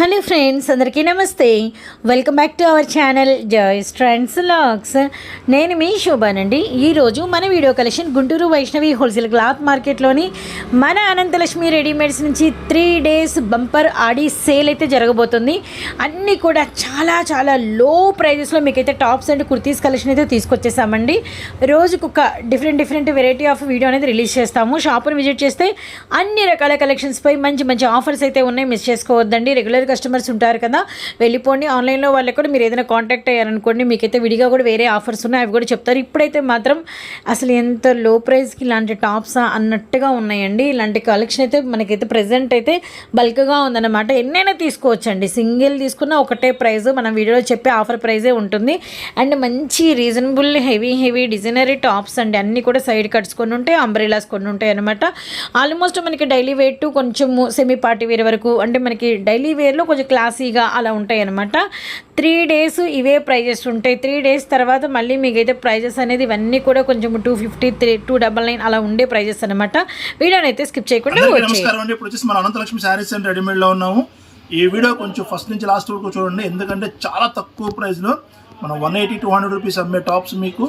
Hello friends అందరికీ నమస్తే. Welcome back to our channel joys trends locks నేను మీ శోభానండి ఈరోజు మన video collection Guntur Vaishnavi wholesale cloth మార్కెట్లోని మన అనంతలక్ష్మి రెడీమేడ్స్ నుంచి త్రీ డేస్ బంపర్ ఆడి సేల్ అయితే జరగబోతుంది. అన్నీ కూడా చాలా చాలా లో ప్రైజెస్లో మీకైతే టాప్స్ అండ్ కుర్తీస్ కలెక్షన్ అయితే తీసుకొచ్చేసామండి. రోజుకు ఒక different different variety of video అనేది రిలీజ్ చేస్తాము. షాపును విజిట్ చేస్తే అన్ని రకాల కలెక్షన్స్పై మంచి మంచి ఆఫర్స్ అయితే ఉన్నాయి. మిస్ చేసుకోవద్దండి. రెగ్యులర్ కస్టమర్స్ ఉంటారు కదా వెళ్ళిపోండి. ఆన్లైన్లో వాళ్ళకి కూడా మీరు ఏదైనా కాంటాక్ట్ అయ్యారనుకోండి మీకైతే విడిగా కూడా వేరే ఆఫర్స్ ఉన్నాయి. అవి కూడా చెప్తారు. ఇప్పుడైతే మాత్రం అసలు ఎంత లో ప్రైస్కి ఇలాంటి టాప్సా అన్నట్టుగా ఉన్నాయండి. ఇలాంటి కలెక్షన్ అయితే మనకైతే ప్రజెంట్ అయితే బల్క్గా ఉందన్నమాట. ఎన్నైనా తీసుకోవచ్చండి. సింగిల్ తీసుకున్న ఒకటే ప్రైస్ మనం వీడియోలో చెప్పే ఆఫర్ ప్రైజే ఉంటుంది. అండ్ మంచి reasonable heavy heavy designery tops అండి. అన్నీ కూడా సైడ్ కట్స్ కొన్ని ఉంటాయి అంబ్రెలాస్ కొన్ని ఉంటాయి అనమాట ఆల్మోస్ట్ మనకి డైలీ వేర్ టు కొంచెం సెమీ పార్టీ వేర్ వరకు అంటే మనకి డైలీ వేర్లో కొంచెం క్లాసీగా అలా ఉంటాయి అనమాట త్రీ డేస్ ఇవే ప్రైజెస్ ఉంటాయి. త్రీ డేస్ తర్వాత మళ్ళీ మీకైతే ప్రైజెస్ అనేది ఇవన్నీ కూడా కొంచెం two fifty three two double nine అలా ఉండే ప్రైజెస్ అనమాట వీడియోని అయితే స్కిప్ చేయకుండా నమస్కారం అండి. ఇప్పుడు వచ్చేసి మన అనంతలక్ష్మి శారీస్ అండ్ రెడీమేడ్లో ఉన్నాము. ఈ వీడియో కొంచెం ఫస్ట్ నుంచి లాస్ట్ వరకు చూడండి. ఎందుకంటే చాలా తక్కువ ప్రైస్లో మనం one eighty two hundred rupees అమ్మే టాప్స్ మీకు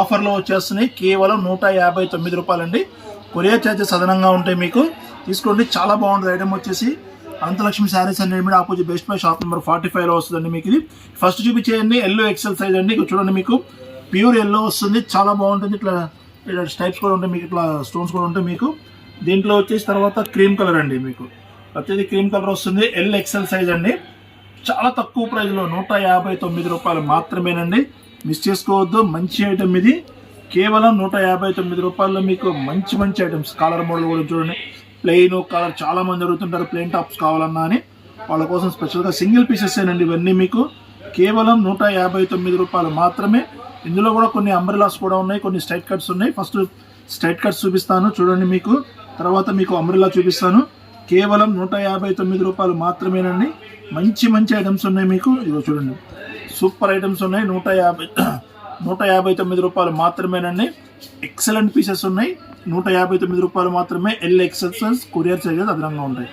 ఆఫర్లో వచ్చేస్తున్నాయి. కేవలం నూట యాభై తొమ్మిది రూపాయలండి. కొరియర్ ఛార్జెస్ అదనంగా ఉంటాయి మీకు. తీసుకోండి. చాలా బాగుంటుంది ఐటమ్ వచ్చేసి. Anantalakshmi sarees and readymade opposite Best Buy shop number forty ఫైవ్లో వస్తుందండి మీకు ఇది. ఫస్ట్ చూపించేయండి ఎల్లో ఎక్సెల్ సైజ్ అండి. ఇక్కడ చూడండి మీకు. ప్యూర్ ఎల్లో వస్తుంది. చాలా బాగుంటుంది. ఇట్లా ఇట్లా స్టైప్స్ కూడా ఉంటాయి మీకు. ఇట్లా స్టోన్స్ కూడా ఉంటాయి మీకు. దీంట్లో వచ్చేసి తర్వాత క్రీమ్ కలర్ అండి మీకు. ప్రతిదీ క్రీమ్ కలర్ వస్తుంది. ఎల్ ఎక్సెల్ సైజ్ అండి. చాలా తక్కువ ప్రైస్లో నూట యాభై తొమ్మిది రూపాయలు మాత్రమేనండి. మిస్ చేసుకోవద్దు. మంచి ఐటమ్ ఇది. కేవలం నూట యాభై తొమ్మిది రూపాయల్లో మీకు మంచి మంచి ఐటమ్స్ కాలర్ మోడల్ కూడా చూడండి. ప్లెయిన్ కలర్ చాలా మంది అడుగుతుంటారు ప్లెయిన్ టాప్స్ కావాలన్నా అని. వాళ్ళ కోసం స్పెషల్గా సింగిల్ పీసెస్ ఏనండి ఇవన్నీ మీకు. కేవలం నూట యాభై తొమ్మిది రూపాయలు మాత్రమే. ఇందులో కూడా కొన్ని అంబ్రెలాస్ కూడా ఉన్నాయి కొన్ని స్ట్రైట్ కట్స్ ఉన్నాయి. ఫస్ట్ స్ట్రైట్ కట్స్ చూపిస్తాను చూడండి మీకు. తర్వాత మీకు అంబ్రెలా చూపిస్తాను. కేవలం నూట యాభై తొమ్మిది రూపాయలు మాత్రమేనండి. మంచి మంచి ఐటమ్స్ ఉన్నాయి మీకు. ఇదిగో చూడండి. సూపర్ ఐటమ్స్ ఉన్నాయి. నూట యాభై నూట యాభై తొమ్మిది రూపాయలు మాత్రమేనండి. ఎక్సలెంట్ పీసెస్ ఉన్నాయి. నూట యాభై తొమ్మిది రూపాయలు మాత్రమే ఎల్ ఎక్సెస్ కొరియర్ చార్జెస్ అదనంగా ఉంటాయి.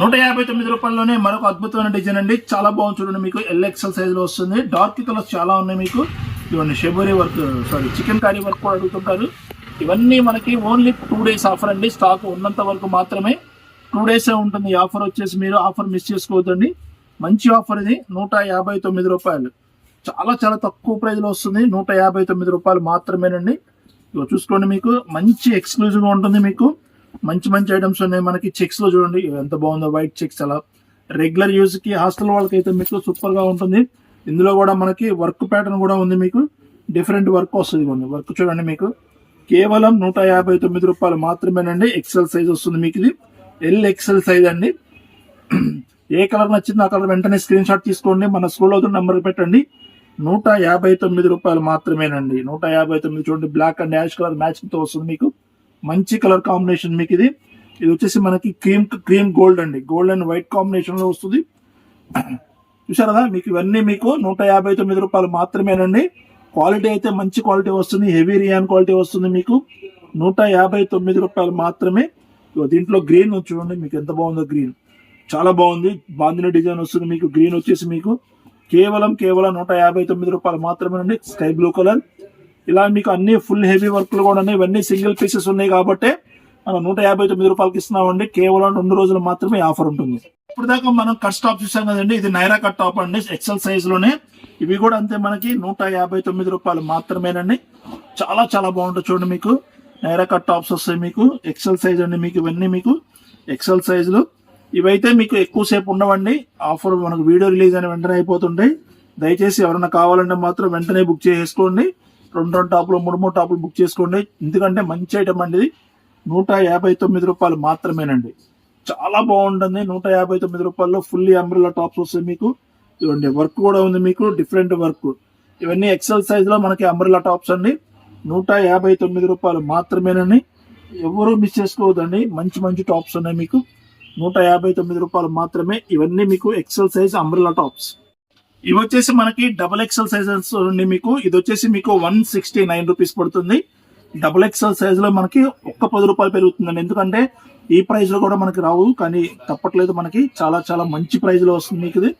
నూట యాభై తొమ్మిది రూపాయల్లోనే మరొక అద్భుతమైన డిజైన్ అండి. చాలా బాగుంది చూడండి మీకు. ఎల్ ఎక్సెల్ సైజ్లో వస్తుంది. డార్క్ కలర్స్ చాలా ఉన్నాయి మీకు. ఇవన్నీ షెబరీ work sorry chikankari work కూడా అడుగుతుంటారు. ఇవన్నీ మనకి ఓన్లీ టూ డేస్ ఆఫర్ అండి. స్టాక్ ఉన్నంత వరకు మాత్రమే టూ డేస్ ఉంటుంది. ఈ ఆఫర్ వచ్చేసి మీరు ఆఫర్ మిస్ చేసుకోవద్దండి. మంచి ఆఫర్ ఇది. నూట యాభై తొమ్మిది రూపాయలు. చాలా చాలా తక్కువ ప్రైజ్లో వస్తుంది. నూట యాభై తొమ్మిది రూపాయలు మాత్రమేనండి. ఇవి చూసుకోండి మీకు. మంచి ఎక్స్క్లూజివ్గా ఉంటుంది మీకు. మంచి మంచి ఐటమ్స్ ఉన్నాయి మనకి. చెక్స్లో చూడండి. ఎంత బాగుందో వైట్ చెక్స్ అలా. రెగ్యులర్ యూజ్కి హాస్టల్ వాళ్ళకైతే మీకు సూపర్గా ఉంటుంది. ఇందులో కూడా మనకి వర్క్ ప్యాటర్న్ కూడా ఉంది మీకు. డిఫరెంట్ వర్క్ వస్తుంది కొన్ని వర్క్ చూడండి మీకు. కేవలం నూట యాభై తొమ్మిది రూపాయలు మాత్రమేనండి. ఎక్సెల్ సైజ్ వస్తుంది మీకు ఇది. ఎల్ ఎక్సెల్ సైజ్ అండి. ఏ కలర్ నచ్చిందో ఆ కలర్ వెంటనే స్క్రీన్ షాట్ తీసుకోండి. మన స్కూల్లో నెంబర్ పెట్టండి. నూట యాభై తొమ్మిది రూపాయలు మాత్రమేనండి. నూట యాభై తొమ్మిది చూడండి బ్లాక్ అండ్ యాష్ కలర్ మ్యాచింగ్తో వస్తుంది మీకు. మంచి కలర్ కాంబినేషన్ మీకు ఇది. ఇది వచ్చేసి మనకి క్రీమ్ క్రీమ్ గోల్డ్ అండి. గోల్డ్ అండ్ వైట్ కాంబినేషన్లో వస్తుంది. చూసారు మీకు ఇవన్నీ మీకు నూట యాభై తొమ్మిది రూపాయలు మాత్రమేనండి. క్వాలిటీ అయితే మంచి క్వాలిటీ వస్తుంది. హెవీ రియాన్ క్వాలిటీ వస్తుంది మీకు. నూట యాభై తొమ్మిది రూపాయలు మాత్రమే. దీంట్లో గ్రీన్ చూడండి మీకు ఎంత బాగుందో గ్రీన్ చాలా బాగుంది. బాందిన డిజైన్ వస్తుంది మీకు. గ్రీన్ వచ్చేసి మీకు కేవలం కేవలం నూట యాభై తొమ్మిది రూపాయలు మాత్రమేనండి స్కై బ్లూ కలర్. ఇలా మీకు అన్ని ఫుల్ హెవీ వర్క్లు కూడా ఉన్నాయి. ఇవన్నీ సింగిల్ పీసెస్ ఉన్నాయి కాబట్టి మనం నూట యాభై తొమ్మిది రూపాయలకి ఇస్తున్నామండి. కేవలం రెండు రోజులు మాత్రమే ఆఫర్ ఉంటుంది. ఇప్పుడు దాకా మనం కట్ స్టాప్ చూసాం కదండి. ఇది నైరా కట్ టాప్ అండి. ఎక్సెల్ సైజ్లోనే. ఇవి కూడా అంతే మనకి నూట యాభై తొమ్మిది రూపాయలు మాత్రమేనండి. చాలా చాలా బాగుంటుంది చూడండి మీకు. నైరా కట్ టాప్స్ వస్తాయి మీకు. ఎక్సెల్ సైజ్ అండి మీకు ఇవన్నీ మీకు. ఎక్సెల్ సైజులు ఇవైతే మీకు ఎక్కువసేపు ఉండవండి. ఆఫర్ మనకు వీడియో రిలీజ్ అయిన వెంటనే అయిపోతుంటాయి దయచేసి ఎవరైనా కావాలంటే మాత్రం వెంటనే బుక్ చేసుకోండి రెండు రెండు టాపులు మూడు మూడు టాపులు బుక్ చేసుకోండి. ఎందుకంటే మంచి ఐటమ్ అండి. నూట యాభై తొమ్మిది రూపాయలు మాత్రమేనండి. చాలా బాగుంటుంది. నూట యాభై తొమ్మిది రూపాయల్లో ఫుల్లీ అంబ్రెల్లా టాప్స్ వస్తాయి మీకు. ఇవ్వండి వర్క్ కూడా ఉంది మీకు డిఫరెంట్ వర్క్ ఇవన్నీ ఎక్సెల్ సైజ్లో మనకి అంబ్రెల్లా టాప్స్ అండి. నూట యాభై తొమ్మిది రూపాయలు మాత్రమేనండి. ఎవరు మిస్ చేసుకోవద్దండి. మంచి మంచి టాప్స్ ఉన్నాయి మీకు. నూట యాభై తొమ్మిది రూపాయలు మాత్రమే. ఇవన్నీ మీకు ఎక్సెల్ సైజ్ అంబ్రిలా టాప్స్ ఇవి వచ్చేసి మనకి డబల్ ఎక్సెల్ సైజెస్ నుండి మీకు. ఇది వచ్చేసి మీకు వన్ సిక్స్టీ నైన్ రూపీస్ పడుతుంది. డబుల్ ఎక్స్ఎల్ సైజ్లో మనకి ఒక్క పది రూపాయలు పెరుగుతుందండి. ఎందుకంటే ఈ ప్రైస్లో కూడా మనకి రావు. కానీ తప్పట్లేదు మనకి. చాలా చాలా మంచి ప్రైస్లో వస్తుంది మీకు ఇది.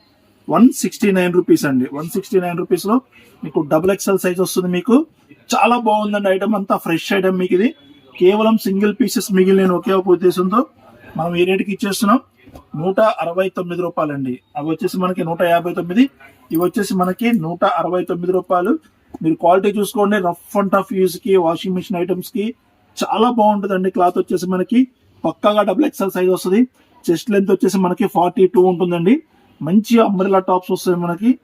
వన్ సిక్స్టీ నైన్ రూపీస్ అండి. వన్ సిక్స్టీ నైన్ రూపీస్లో మీకు డబుల్ ఎక్స్ఎల్ సైజ్ వస్తుంది మీకు. చాలా బాగుందండి ఐటమ్ అంతా. ఫ్రెష్ ఐటమ్ మీకు ఇది. కేవలం సింగిల్ పీసెస్ మిగిలిన ఒకే ఒక ఉద్దేశంతో మనం ఏ రేటుకి ఇచ్చేస్తున్నాం? నూట అరవై తొమ్మిది రూపాయలండి. అవి వచ్చేసి మనకి నూట యాభై తొమ్మిది ఇవి వచ్చేసి మనకి నూట అరవై తొమ్మిది రూపాయలు. మీరు క్వాలిటీ చూసుకోండి. రఫ్ అండ్ టఫ్ యూస్కి వాషింగ్ మిషన్ ఐటమ్స్కి చాలా బాగుంటుందండి క్లాత్ వచ్చేసి మనకి. పక్కాగా డబుల్ ఎక్స్ఎల్ సైజ్ వస్తుంది. చెస్ట్ లెంత్ వచ్చేసి మనకి ఫార్టీ టూ ఉంటుందండి. మంచి అంబ్రెలా టాప్స్ వస్తాయి మనకి.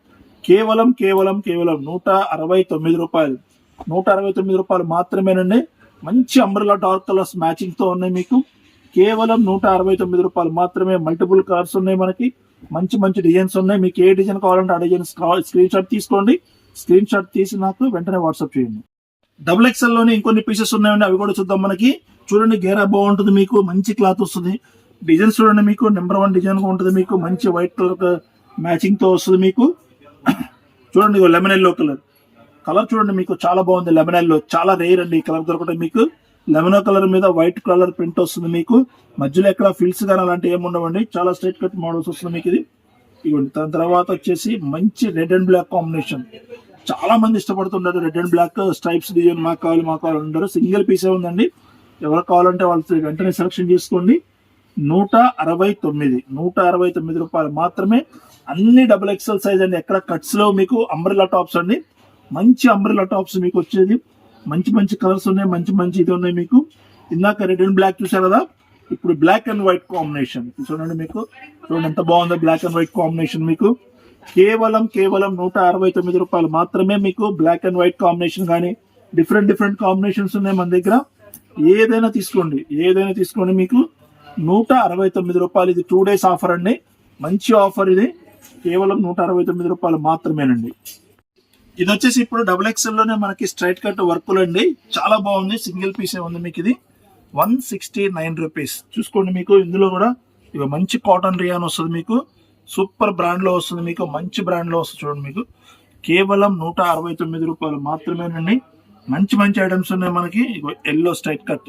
కేవలం కేవలం కేవలం నూట అరవై తొమ్మిది రూపాయలు. నూట అరవై తొమ్మిది రూపాయలు మాత్రమేనండి. మంచి అంబ్రెలా డార్క్ కలర్స్ మ్యాచింగ్తో ఉన్నాయి మీకు. కేవలం నూట అరవై తొమ్మిది రూపాయలు మాత్రమే. మల్టిపుల్ కార్స్ ఉన్నాయి మనకి. మంచి మంచి డిజైన్స్ ఉన్నాయి. మీకు ఏ డిజైన్ కావాలంటే ఆ డిజైన్ స్క్రీన్ షాట్ తీసుకోండి. స్క్రీన్ షాట్ తీసి నాకు వెంటనే వాట్సాప్ చేయండి. డబుల్ ఎక్స్ఎల్లోనే ఇంకొన్ని పీసెస్ ఉన్నాయండి. అవి కూడా చూద్దాం మనకి. చూడండి గేరా బాగుంటుంది మీకు. మంచి క్లాత్ వస్తుంది. డిజైన్ చూడండి మీకు. నెంబర్ వన్ డిజైన్ ఉంటుంది మీకు. మంచి వైట్ కలర్ మ్యాచింగ్తో వస్తుంది మీకు. చూడండి లెమన్ ఎల్లో కలర్ కలర్ చూడండి మీకు. చాలా బాగుంది లెమన్ ఎల్లో చాలా రేర్ అండి ఈ కలర్ దొరకడం మీకు. లెమనో కలర్ మీద వైట్ కలర్ ప్రింట్ వస్తుంది మీకు. మధ్యలో ఎక్కడ ఫిల్స్ కానీ అలాంటి ఏమి ఉండవండి. చాలా స్ట్రైట్ కట్ మోడల్స్ వస్తుంది మీకు ఇది. ఇవ్వండి దాని తర్వాత వచ్చేసి మంచి రెడ్ అండ్ బ్లాక్ కాంబినేషన్. చాలా మంది ఇష్టపడుతుంటారు red and black stripes design మాకు కావాలి మాకు కావాలి. ఉంటారు సింగిల్ పీసే ఉందండి. ఎవరు కావాలంటే వాళ్ళు వెంటనే సెలక్షన్ చేసుకోండి. నూట అరవై తొమ్మిది నూట అరవై తొమ్మిది రూపాయలు మాత్రమే. అన్ని డబుల్ ఎక్స్ఎల్ సైజ్ అండి. ఎక్కడ కట్స్లో మీకు అంబ్రెలా టాప్స్ అండి. మంచి అంబ్రెలా టాప్స్ మీకు వచ్చేది. మంచి మంచి కలర్స్ ఉన్నాయి మంచి మంచి ఇది ఉన్నాయి మీకు. ఇందాక రెడ్ అండ్ బ్లాక్ చూసారు కదా? ఇప్పుడు బ్లాక్ అండ్ వైట్ కాంబినేషన్ చూడండి మీకు. చూడండి ఎంత బాగుందో బ్లాక్ అండ్ వైట్ కాంబినేషన్ మీకు. కేవలం కేవలం నూట అరవై తొమ్మిది రూపాయలు మాత్రమే మీకు బ్లాక్ అండ్ వైట్ కాంబినేషన్ కానీ డిఫరెంట్ డిఫరెంట్ కాంబినేషన్స్ ఉన్నాయి మన దగ్గర. ఏదైనా తీసుకోండి ఏదైనా తీసుకోండి మీకు. నూట అరవై తొమ్మిది రూపాయలు ఇది టూ డేస్ ఆఫర్ అండి. మంచి ఆఫర్ ఇది. కేవలం నూట అరవై తొమ్మిది రూపాయలు మాత్రమేనండి. ఇది వచ్చేసి ఇప్పుడు డబుల్ ఎక్స్ఎల్లోనే మనకి స్ట్రైట్ కట్ వర్క్లు అండి. చాలా బాగుంది. సింగిల్ పీసే ఉంది మీకు ఇది. వన్ సిక్స్టీ నైన్ రూపీస్ చూసుకోండి మీకు. ఇందులో కూడా ఇక మంచి కాటన్ రియాన్ వస్తుంది మీకు. సూపర్ బ్రాండ్లో వస్తుంది మీకు. మంచి బ్రాండ్లో వస్తుంది చూడండి మీకు. కేవలం నూట అరవై తొమ్మిది రూపాయలు మాత్రమేనండి. మంచి మంచి ఐటమ్స్ ఉన్నాయి మనకి. ఎల్లో స్ట్రైట్ కట్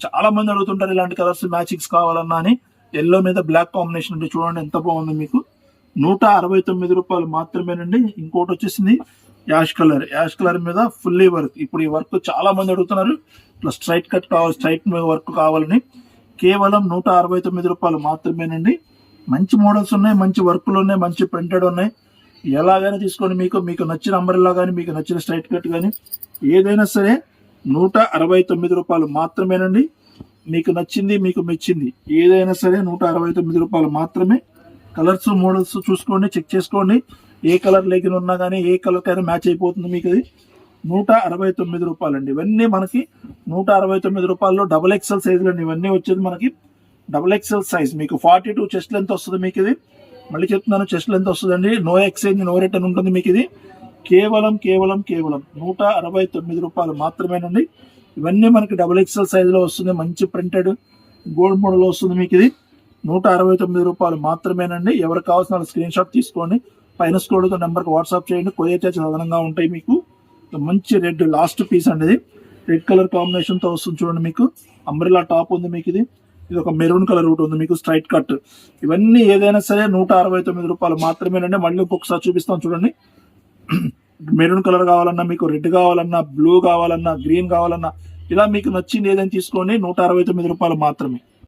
చాలా మంది అడుగుతుంటారు ఇలాంటి కలర్స్ మ్యాచింగ్స్ కావాలన్నా అని. ఎల్లో మీద బ్లాక్ కాంబినేషన్ ఉంటే చూడండి ఎంత బాగుంది మీకు. నూట అరవై తొమ్మిది రూపాయలు మాత్రమేనండి. ఇంకోటి వచ్చేసింది యాష్ కలర్. యాష్ కలర్ మీద ఫుల్లీ వర్క్. ఇప్పుడు ఈ వర్క్ చాలా మంది అడుగుతున్నారు. ఇట్లా స్ట్రైట్ కట్ కావాలి స్ట్రైట్ మీద వర్క్ కావాలని. కేవలం నూట అరవై తొమ్మిది రూపాయలు మాత్రమేనండి. మంచి మోడల్స్ ఉన్నాయి మంచి వర్క్లు ఉన్నాయి మంచి ప్రింటెడ్ ఉన్నాయి. ఎలాగైనా తీసుకొని మీకు మీకు నచ్చిన అంబరిలా కానీ మీకు నచ్చిన స్ట్రైట్ కట్ కానీ ఏదైనా సరే నూట అరవై తొమ్మిది రూపాయలు మాత్రమేనండి. మీకు నచ్చింది మీకు మెచ్చింది. ఏదైనా సరే నూట అరవై తొమ్మిది రూపాయలు మాత్రమే కలర్స్ మోడల్స్ చూసుకోండి చెక్ చేసుకోండి. ఏ కలర్ లెగిన్ ఉన్నా కానీ ఏ కలర్ కైనా మ్యాచ్ అయిపోతుంది మీకు అది. నూట అరవై తొమ్మిది రూపాయలండి. ఇవన్నీ మనకి నూట అరవై తొమ్మిది రూపాయల్లో డబుల్ ఎక్సెల్ సైజులు అండి ఇవన్నీ వచ్చేది మనకి డబుల్ ఎక్సెల్ సైజ్ మీకు ఫార్టీ టూ చెస్ట్ లెంత్ వస్తుంది మీకు ఇది. మళ్ళీ చెప్తున్నాను చెస్ట్ లెంత్ వస్తుందండి. నో ఎక్స్చేంజ్ నో రిటర్న్ ఉంటుంది మీకు ఇది. కేవలం కేవలం కేవలం నూట అరవై తొమ్మిది రూపాయలు మాత్రమేనండి. ఇవన్నీ మనకి డబుల్ ఎక్స్ఎల్ సైజులో వస్తుంది. మంచి ప్రింటెడ్ గోల్డ్ మోడల్ వస్తుంది మీకు ఇది. నూట అరవై తొమ్మిది రూపాయలు మాత్రమేనండి. ఎవరు కావాల్సిన స్క్రీన్ షాట్ తీసుకోండి. పైన స్కోడ్తో నెంబర్కి వాట్సాప్ చేయండి. కొరియర్ చార్జెస్ అదనంగా ఉంటాయి మీకు. మంచి రెడ్ లాస్ట్ పీస్ అండి ఇది. రెడ్ కలర్ కాంబినేషన్తో వస్తుంది చూడండి మీకు. అంబ్రిలా టాప్ ఉంది మీకు ఇది. ఇది ఒక మెరూన్ కలర్ రూట్ ఉంది మీకు స్ట్రైట్ కట్. ఇవన్నీ ఏదైనా సరే నూట అరవై తొమ్మిది రూపాయలు మాత్రమేనండి. మళ్ళీ ఇంకొకసారి చూపిస్తాం చూడండి. మెరూన్ కలర్ కావాలన్నా మీకు రెడ్ కావాలన్నా బ్లూ కావాలన్నా గ్రీన్ కావాలన్నా ఇలా మీకు నచ్చింది ఏదైనా తీసుకోండి. నూట అరవై తొమ్మిది రూపాయలు మాత్రమే.